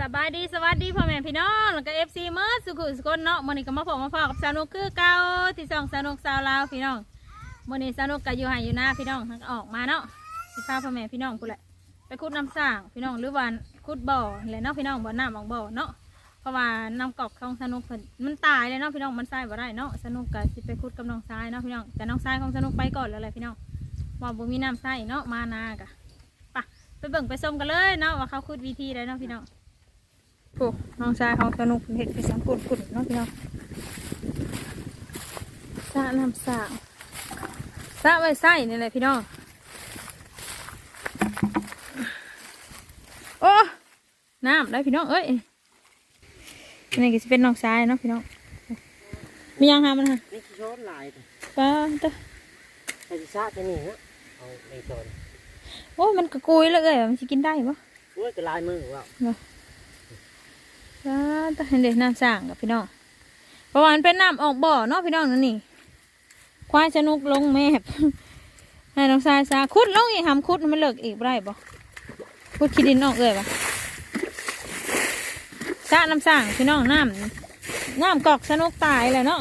สบายดีสวัสดีพ่อแม่พี่น้องแล้วก็เอฟซีเมื่อสุขุสุคนเนาะมื้อนี้ก็มาพบมาพอกับสาวนุกคือเก่าที่สองสาวนุกสาวลาวพี่น้องมื้อนี้สาวนุกก็อยู่ให้อยู่หน้าพี่น้องออกมาเนาะสิพาพ่อแม่พี่น้องพูแหละไปขุดน้ำสร้างพี่น้องหรือว่าขุดบ่อแหละเนาะพี่น้องบ่อน้ำของบ่อเนาะเพราะว่าน้ำกอกของสนุกเพิ่นมันตายเลยเนาะพี่น้องมันใส่บ่ได้เนาะสนุกก็สิไปขุดกับน้องทรายเนาะพี่น้องแต่น้องทรายของสนุกไปก่อนแล้วแหละพี่น้องว่าบ่มีน้ำใส่เนาะมานากะไปไปเบิ่งไปชมกันเลยเนาะว่าเขาขุดวิธีได้เนาะพี่น้อง โอ้น้องชายเขาสนุกเห็ดไปสังกุดกุดเน้องพี่น้องสระน้ำสางสระไว้ใส่นี่แหละพี่น้อง โอ้ น้ำได้พี่น้อง เอ้ยนี่ก็จะเป็นน้องชายเนาะพี่น้อง มียังหามันฮะนี่คือช้อนลายแต่ป้าเตอไอ้ที่ซาจะนี่นะเอาในช้อนโอ้ มันกระกุยเลยเอ้ยมันจะกินได้ปะโอ้ยก็ลายมือว่า ป้าเตอเห็นเด็น้ำสางกับพี่น้องเพราะว่ามันเป็นน้ำออกบ่อเนาะพี่น้องนั่นนี่ ควายสนุกลงแมบให้น้องทรายซาคุดลงอีกหำคุดมันเลิกอีกได้บ่คุดขี้ดินออกเลยปะซาน้ำสางพี่น้องน้ำน้ำกอกสนุกตายเลยเนาะ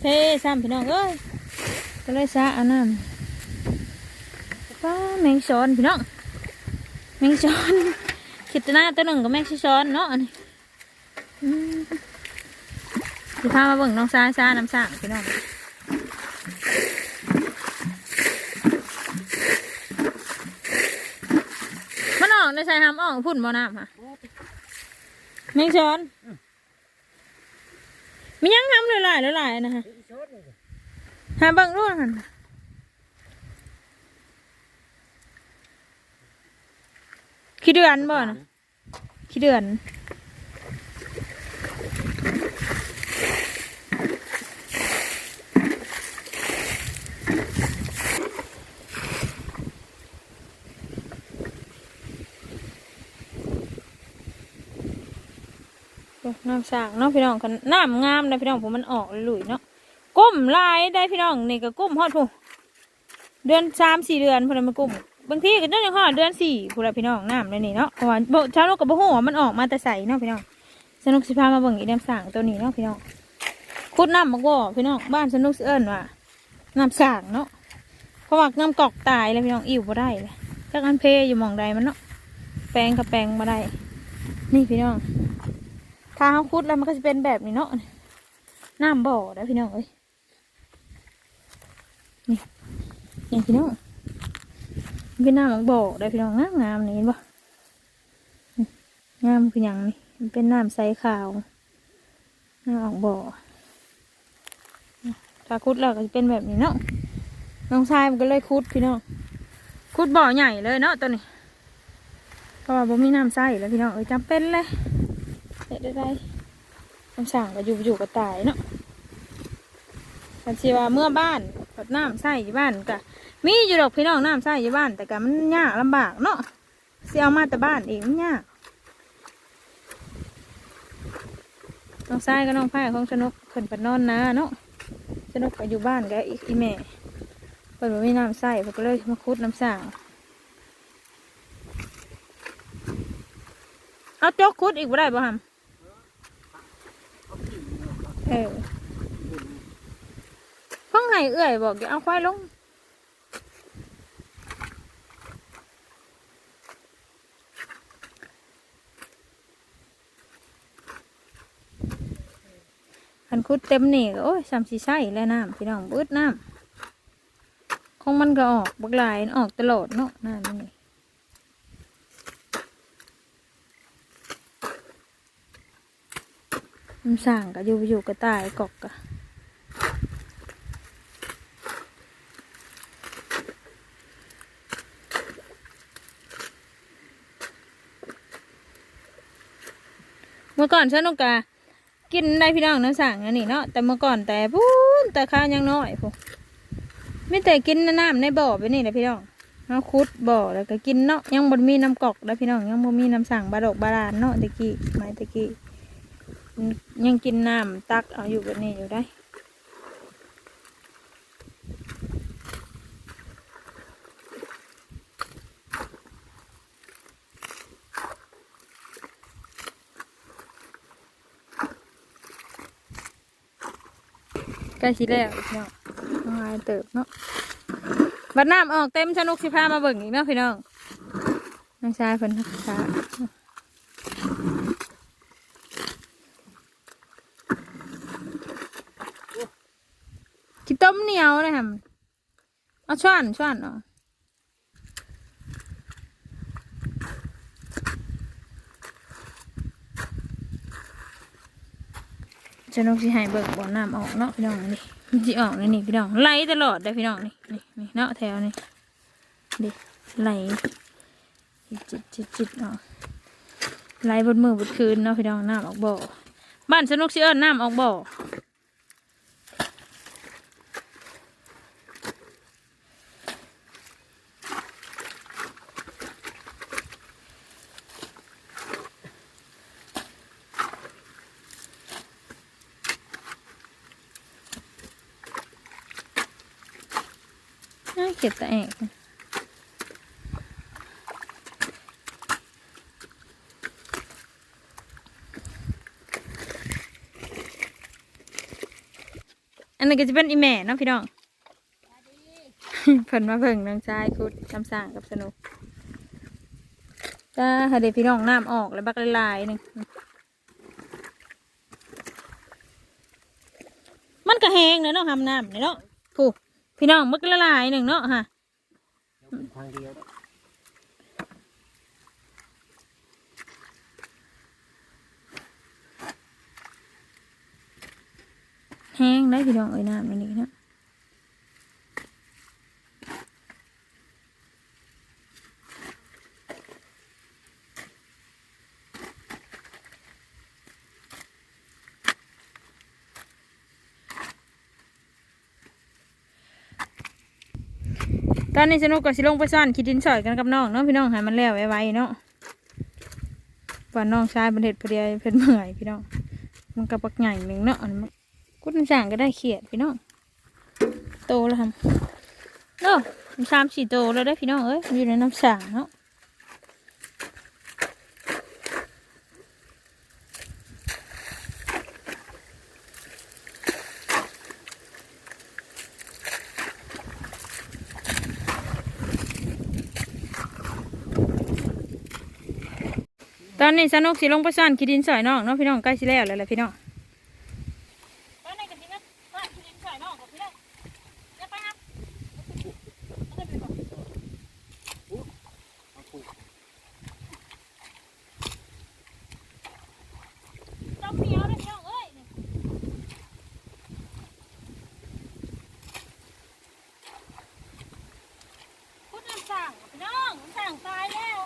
เทซ้ำพี่น้องเอ้ยก็เลยซาเอาน้ำป้าแมงซ้อนพี่น้องแมงซ้อนคิดหน้าตัวหนึ่งกับแมงซ้อนเนาะอันนี้ สิพามาเบิ่งน้องซาซาน้ำสางพี่น้องมันออกในใส่หามออกพุ่นบ่น้ำค่ะแมงช้อนมียังทำเลยหลายๆหลายๆนะฮะหาเบังรู้หันขี้เดือนบ่นะขี้เดือน น้ำสางเนาะพี่น้องกันน้ำงามนะพี่น้องผมมันออกหลุยเนาะก้มลายได้พี่น้องนี่ก็ก้มฮอดผู้เดือนสามสี่เดือนพอดีมาก้มบางทีก็เดือนยังฮอดเดือนสี่พอดีพี่น้องน้ำเลยนี่เนาะเพราะว่าชาวโลกกับบ่ฮู้ว่ามันออกมาแต่ใสเนาะพี่น้องสนุกสิพามาเบิ่งอีน้ำสางตัวนี้เนาะพี่น้องขุดน้ำมักบ่พี่น้องบ้านสนุกเอิ้นว่าน้ำสางเนาะเพราะว่าน้ำกอกตายแล้วพี่น้องอิ่วบ่ได้เลยจักอันเพยอยู่มองใดมันเนาะแปลงกับแปลงบ่ได้นี่พี่น้อง ถ้าเขาขุดแล้วมันก็จะเป็นแบบนี้เนาะน้ำบ่อได้พี่น้องเอ้ยนี่พี่น้องเป็นน้ำของบ่อได้พี่น้องงามงามนี่เห็นปะงามคือหยังนี่มันเป็นน้ำใสขาวน้ำออกบ่อถ้าคุดแล้วก็จะเป็นแบบนี้เนาะน้องชายมันก็เลยคุดพี่น้องคุดบ่อใหญ่เลยเนาะตัวนี้เพราะว่าบ่มีน้ำใสแล้วพี่น้องเอ้ยจำเป็นเลย เด็ดได้น้ำสั่งก็อยู่อยู่ก็ตายเนาะคันสิว่าเมื่อบ้านกดน้ำใส่อยู่บ้านก็มีอยู่ดอกพี่น้องน้ำใส่อยู่บ้าน แต่ก็มันยากลำบากเนาะเสียเอามาแต่บ้านเองมันยากน้องชายก็น้องไผ่ของสนุกเพิ่นปนอนนาเนาะสนุกก็อยู่บ้านก็อีกอีแม่เพิ่นบ่มีน้ำใส่เพิ่นก็เลยมาคุดน้ำสร้างเอาจกคุดอีกบ่ได้บ่ฮัม ออพิ่งให้เอื่อยบอกอย่าเอาควายลงคันคุดเต็มนี่ก็โอ้ยสามสี่ไส้แล้วน้ำพี่น้องบืดน้ำของมันก็ออกบักหลายออกตลอดเนาะน้ำนี่ มันสั่งก็อยู่อยู่ก็ตายกอกกะเมื่อก่อนฉันนกกากินได้พี่น้องน้ำสั่งอันนี้เนาะแต่เมื่อก่อนแต่พูนแต่ข้าวยังน้อยพวกไม่แต่กินน้ำในบ่อไปนี่แหละพี่น้องเอาคุดบ่อแล้วก็กินเนาะยังบนมีน้ำกอกแล้วพี่น้องยังบนมีน้ำสั่งบาดอกบาดาลเนาะตะกี้ไม้ตะกี้ ยังกินน้ำตักเอาอยู่แบบนี้อยู่ได้ใกล้ชิแล้วเนาะงายเติบเนาะ บัดน้ำออกเต็มชนุกสิพามาเบิ่งอีกเนาะพี่น้องน้องชายเพิ่นทักษะ มเหนียวนะครับเอาช้อนช้อนเนาะสนุกสิหายเบิ่งบ่อน้ำออกเนาะพี่น้องนี่มันสิออกเลยนี่พี่น้องไหลตลอดเลยพี่น้องนี่นี่นี่เนาะแถวนี่ดิไหลจิตจิตจิตเนาะไหลบนมือบนคืนเนาะพี่น้องน้ำออกบ่อบ้านสนุกสิเอิ้นน้ำออกบ่อ เกลียดแต่เอกอันนี้ก็จะเป็นอีแม่เนาะพี่น้องเพิ่นมาเพิ่งน้องชายคุดคำสั่งกับสนุกจ้าให้เด็กพี่น้องน้ำออกแล้วบักลายหนึ่งมันก็แห้งเลยเนาะทำน้ำเนี่ยเนาะผู้ พี่น้องมึกละลายหนึ่งเนาะฮะทางเดียวแห้งได้พี่น้องเอ้ยน้ำอันนี้นะ ตอนนี้สนุกกับสิลงไปซ่อนคิดดินสอยกันกับน้องเนาะพี่น้องหามันแล้วไวๆเนาะว่าน้องชายเป็นเห็ดเพลียเพิ่นเมื่อยพี่น้อง มันกระปักใหญ่หนึ่งเนาะมันกุ้น้ำสั่งก็ได้เขียดพี่น้อง โตแล้วทำเนาะมันสามสี่โตแล้วได้พี่น้องเอ้ยมันอยู่ในน้ำสั่งเนาะ ตอนนี้สนุกสิลงไปซ่อนขีดินสอยน้องเนาะพี่น้องใกล้สิแล้วแล้วแหละพี่น้องตอนนี้กันที่นั่นซ่อนขีดินสอยน้องกับพี่น้องจะไปครับเอาไปก่อน เอาปลูก ต้มเหนียวเลยพี่น้องเอ้ยพุทธน้ำสั่งพี่น้องน้ำสั่งตายแล้ว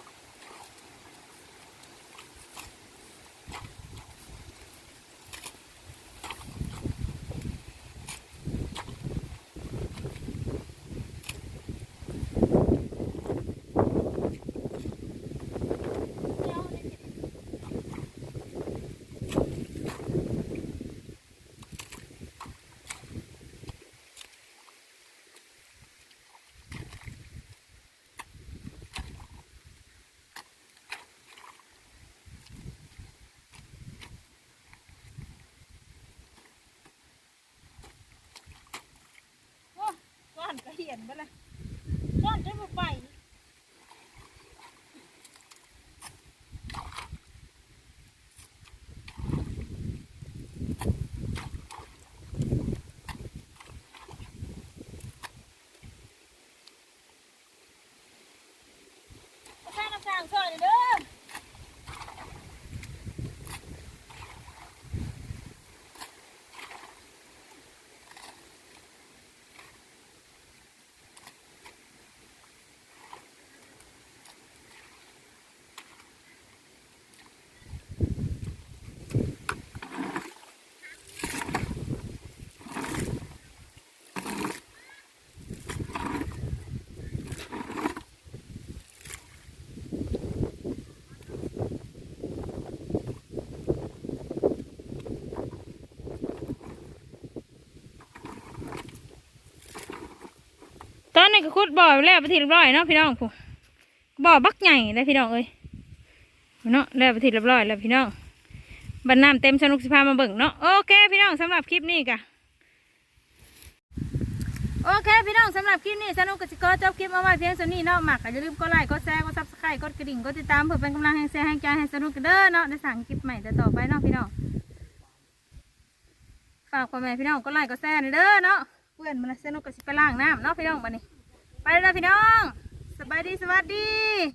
โอ้ก้อ นไปเลยก้อนจะมาไปข้าน้ำสั่งซอยเด้อ ตอ นนี้ก็ขุดบ่อแล้วไปทีเรียบร้อยเนาะพี่น้องผู้บ่อบักใหญ่เลยพี่น้องเอ้ยเนาะแล้วไปทีเรียบร้อยแล้วพี่น้องบรรน้ำเต็มสนุกสิพามาเบิ่งเนาะโอเคพี่น้องสำหรับคลิปนี้กะโอเคพี่น้องสำหรับคลิปนี้สนุกกับสิกอจบคลิปเอาไว้เพียงเท่านี้เนาะหมักอย่าลืมกดไลค์กดแชร์กดซับสไครต์กดกระดิ่งกดติดตามเพื่อเป็นกำลังแห่งแชร์แห่งใจให้สนุกกันเด้อเนาะได้สั่งคลิปใหม่ต่อไปเนาะพี่น้องฝากพ่อแม่พี่น้องกดไลค์กดแชร์เด้อเนาะเพื่อนมันสนุกกับสิไปล้างน้ำเนาะพี่น้องบัดนี้ แล้วนะพี่น้อง สบายดีสวัสดี